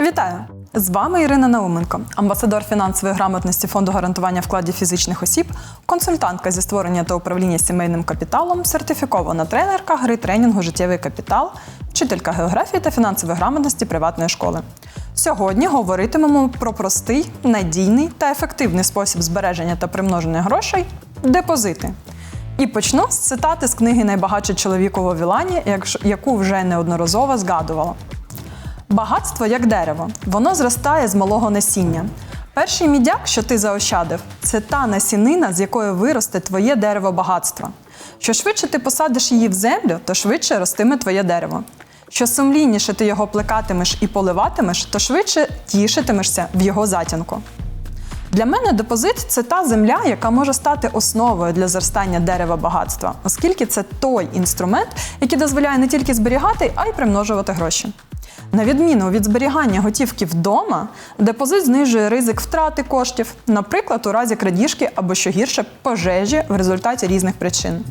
Вітаю! З вами Ірина Науменко, амбасадор фінансової грамотності Фонду гарантування вкладів фізичних осіб, консультантка зі створення та управління сімейним капіталом, сертифікована тренерка гри тренінгу Життєвий капітал, вчителька географії та фінансової грамотності приватної школи. Сьогодні говоритимемо про простий, надійний та ефективний спосіб збереження та примноження грошей депозити. І почну з цитати з книги Найбагатший чоловік у Вавілані, яку вже неодноразово згадувала. Багатство як дерево, воно зростає з малого насіння. Перший мідяк, що ти заощадив, це та насінина, з якої виросте твоє дерево багатства. Що швидше ти посадиш її в землю, то швидше ростиме твоє дерево. Що сумлінніше ти його плекатимеш і поливатимеш, то швидше тішитимешся в його затінку. Для мене депозит це та земля, яка може стати основою для зростання дерева багатства, оскільки це той інструмент, який дозволяє не тільки зберігати, а й примножувати гроші. На відміну від зберігання готівки вдома, депозит знижує ризик втрати коштів, наприклад, у разі крадіжки або що гірше пожежі в результаті різних причин.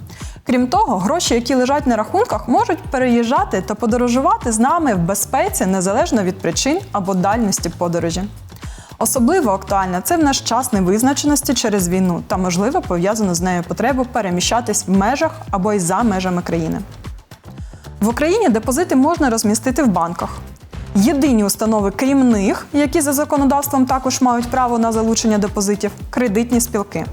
Крім того, гроші, які лежать на рахунках, можуть переїжджати та подорожувати з нами в безпеці незалежно від причин або дальності подорожі. Особливо актуальна це в наш час невизначеності через війну та, можливо, пов'язану з нею потребу переміщатись в межах або й за межами країни. В Україні депозити можна розмістити в банках. Єдині установи, крім них, які за законодавством також мають право на залучення депозитів кредитні спілки.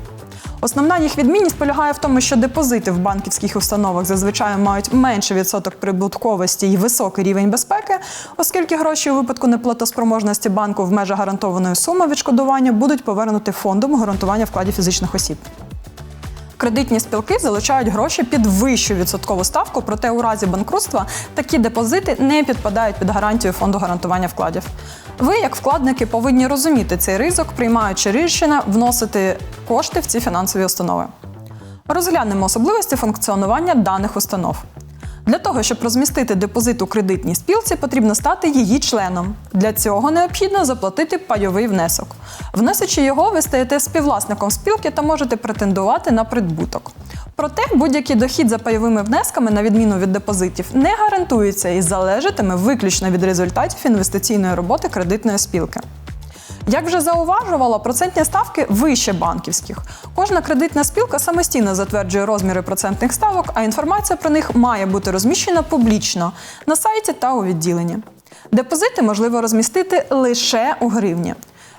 Основна їх відмінність полягає в тому, що депозити в банківських установах зазвичай мають менший відсоток прибутковості і високий рівень безпеки, оскільки гроші у випадку неплатоспроможності банку в межах гарантованої суми відшкодування будуть повернути фондом гарантування вкладів фізичних осіб. Кредитні спілки залучають гроші під вищу відсоткову ставку, проте у разі банкрутства такі депозити не підпадають під гарантію фонду гарантування вкладів. Ви, як вкладники, повинні розуміти цей ризик, приймаючи рішення вносити кошти в ці фінансові установи. Розглянемо особливості функціонування даних установ. Для того, щоб розмістити депозит у кредитній спілці, потрібно стати її членом. Для цього необхідно заплатити пайовий внесок. Вносячи його, ви стаєте співвласником спілки та можете претендувати на прибуток. Проте будь-який дохід за пайовими внесками, на відміну від депозитів, не гарантується і залежатиме виключно від результатів інвестиційної роботи кредитної спілки. Як вже зауважувала, процентні ставки вище банківських. Кожна кредитна спілка самостійно затверджує розміри процентних ставок, а інформація про них має бути розміщена публічно на сайті та у відділенні. Депозити можливо розмістити лише у гривні.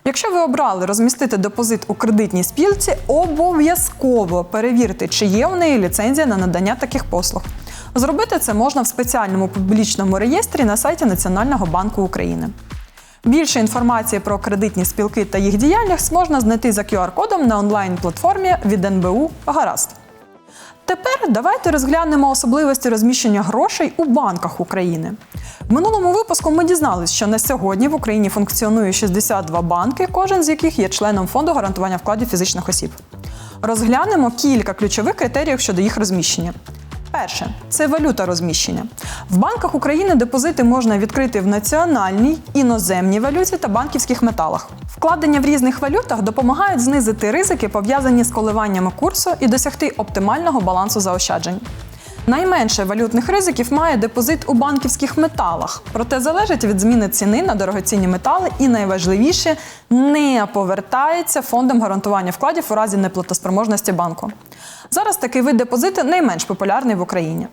Якщо ви обрали розмістити депозит у кредитній спілці, обов'язково перевірте, чи є у неї ліцензія на надання таких послуг. Зробити це можна в спеціальному публічному реєстрі на сайті Національного банку України. Більше інформації про кредитні спілки та їх діяльність можна знайти за QR-кодом на онлайн-платформі від НБУ Гаразд. Тепер давайте розглянемо особливості розміщення грошей у банках України. В минулому випуску ми дізналися, що на сьогодні в Україні функціонує 62 банки, кожен з яких є членом фонду гарантування вкладів фізичних осіб. Розглянемо кілька ключових критеріїв щодо їх розміщення. Перше це валюта розміщення. В банках України депозити можна відкрити в національній, іноземній валюті та банківських металах. Вкладення в різних валютах допомагають знизити ризики, пов'язані з коливаннями курсу, і досягти оптимального балансу заощаджень. Найменше валютних ризиків має депозит у банківських металах, проте залежить від зміни ціни на дорогоцінні метали і найважливіше не повертається фондом гарантування вкладів у разі неплатоспроможності банку. Зараз такий вид депозиту найменш популярний в Україні.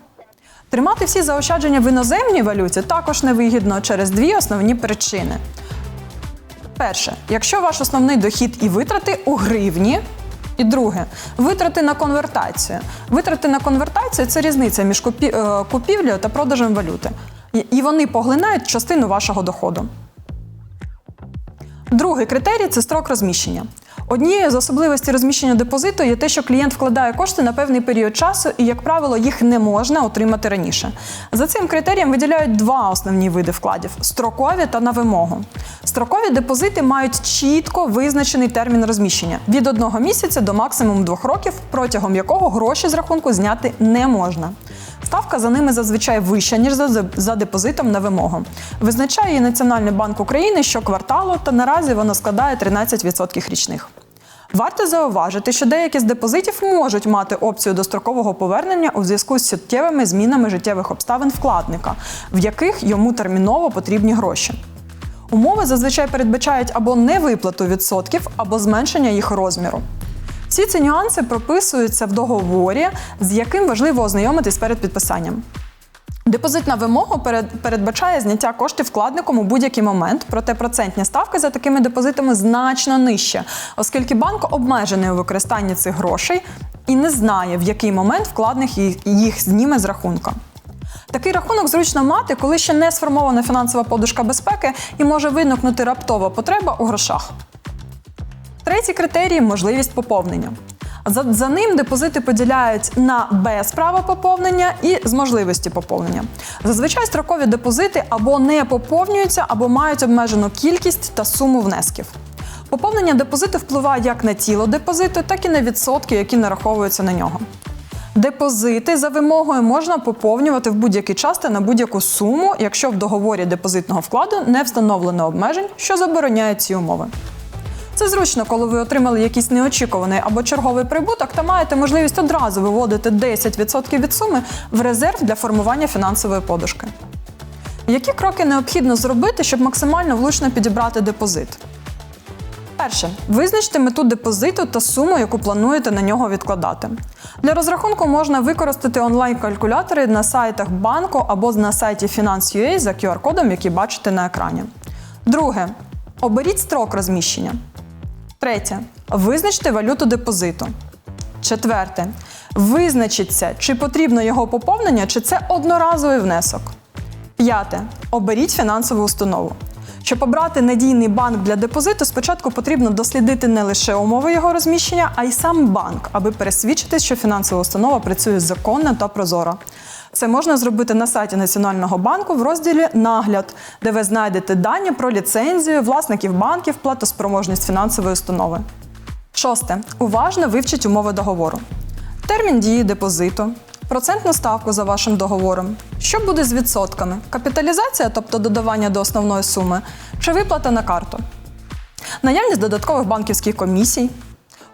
Тримати всі заощадження в іноземній валюті також невигідно через дві основні причини. Перше, якщо ваш основний дохід і витрати у гривні. І друге, витрати на конвертацію. Витрати на конвертацію це різниця між е, купівлею та продажем валюти. І вони поглинають частину вашого доходу. Другий критерій це строк розміщення. Однією з особливостей розміщення депозиту є те, що клієнт вкладає кошти на певний період часу, і, як правило, їх не можна отримати раніше. За цим критерієм виділяють два основні види вкладів строкові та на вимогу. Строкові депозити мають чітко визначений термін розміщення від одного місяця до максимум двох років, протягом якого гроші з рахунку зняти не можна. Ставка за ними зазвичай вища, ніж за, депозитом на вимогу. Визначає її Національний банк України щокварталу, та наразі воно складає 13% річних. Варто зауважити, що деякі з депозитів можуть мати опцію дострокового повернення у зв'язку з суттєвими змінами життєвих обставин вкладника, в яких йому терміново потрібні гроші. Умови зазвичай передбачають або невиплату відсотків, або зменшення їх розміру. Всі ці нюанси прописуються в договорі, з яким важливо ознайомитись перед підписанням. Депозитна вимога передбачає зняття коштів вкладником у будь-який момент, проте процентні ставки за такими депозитами значно нижче, оскільки банк обмежений у використанні цих грошей і не знає, в який момент вкладник їх- зніме з рахунка. Такий рахунок зручно мати, коли ще не сформована фінансова подушка безпеки і може виникнути раптова потреба у грошах. Третій критерій можливість поповнення. За, за ним депозити поділяють на без права поповнення і з можливості поповнення. Зазвичай строкові депозити або не поповнюються, або мають обмежену кількість та суму внесків. Поповнення депозиту впливає як на тіло депозиту, так і на відсотки, які нараховуються на нього. Депозити за вимогою можна поповнювати в будь-який час та на будь-яку суму, якщо в договорі депозитного вкладу не встановлено обмежень, що забороняють ці умови. Це зручно, коли ви отримали якийсь неочікуваний або черговий прибуток та маєте можливість одразу виводити 10% від суми в резерв для формування фінансової подушки. Які кроки необхідно зробити, щоб максимально влучно підібрати депозит? Перше, визначте мету депозиту та суму, яку плануєте на нього відкладати. Для розрахунку можна використати онлайн-калькулятори на сайтах банку або на сайті Finance.ua за QR-кодом, який бачите на екрані. Друге, оберіть строк розміщення. Третє. Визначте валюту депозиту. Четверте. Визначіться, чи потрібно його поповнення, чи це одноразовий внесок. П'яте. Оберіть фінансову установу. Щоб обрати надійний банк для депозиту, спочатку потрібно дослідити не лише умови його розміщення, а й сам банк, аби пересвідчитись, що фінансова установа працює законно та прозоро. Це можна зробити на сайті Національного банку в розділі Нагляд, де ви знайдете дані про ліцензію, власників банків, платоспроможність фінансової установи. Шосте. Уважно вивчіть умови договору. Термін дії депозиту, процентну ставку за вашим договором. Що буде з відсотками? Капіталізація, тобто додавання до основної суми, чи виплата на карту? Наявність додаткових банківських комісій,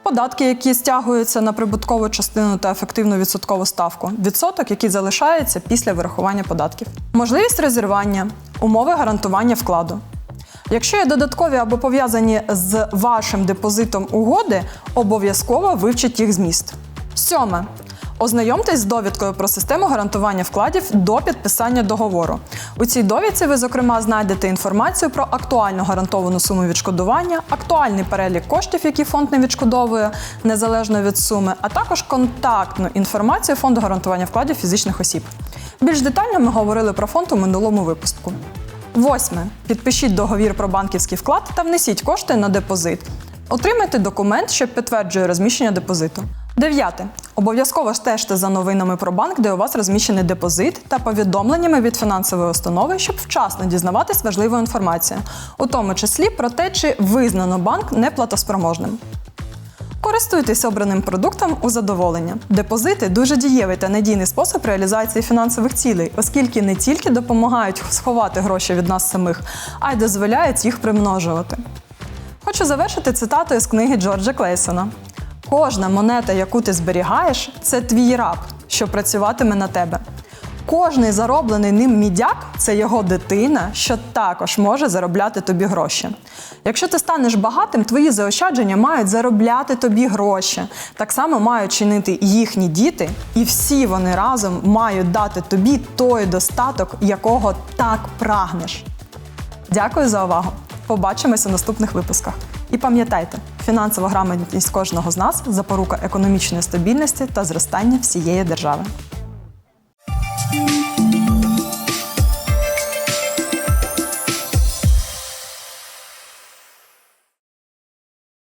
податки, які стягуються на прибуткову частину та ефективну відсоткову ставку, відсоток, який залишається після вирахування податків, можливість резервування, умови гарантування вкладу. Якщо є додаткові або пов'язані з вашим депозитом угоди, обов'язково вивчіть їх зміст. Сьоме. Ознайомтесь з довідкою про систему гарантування вкладів до підписання договору. У цій довідці ви, зокрема, знайдете інформацію про актуальну гарантовану суму відшкодування, актуальний перелік коштів, які фонд не відшкодовує, незалежно від суми, а також контактну інформацію фонду гарантування вкладів фізичних осіб. Більш детально ми говорили про фонд у минулому випуску. Восьме. Підпишіть договір про банківський вклад та внесіть кошти на депозит. Отримайте документ, що підтверджує розміщення депозиту. Дев'яте. Обов'язково стежте за новинами про банк, де у вас розміщений депозит, та повідомленнями від фінансової установи, щоб вчасно дізнаватись важливу інформацію, у тому числі про те, чи визнано банк неплатоспроможним. Користуйтесь обраним продуктом у задоволення. Депозити дуже дієвий та надійний спосіб реалізації фінансових цілей, оскільки не тільки допомагають сховати гроші від нас самих, а й дозволяють їх примножувати. Хочу завершити цитатою з книги Джорджа Клейсона: Кожна монета, яку ти зберігаєш, це твій раб, що працюватиме на тебе. Кожний зароблений ним мідяк це його дитина, що також може заробляти тобі гроші. Якщо ти станеш багатим, твої заощадження мають заробляти тобі гроші. Так само мають чинити їхні діти, і всі вони разом мають дати тобі той достаток, якого так прагнеш. Дякую за увагу. Побачимося в наступних випусках. І пам'ятайте, фінансова грамотність кожного з нас запорука економічної стабільності та зростання всієї держави.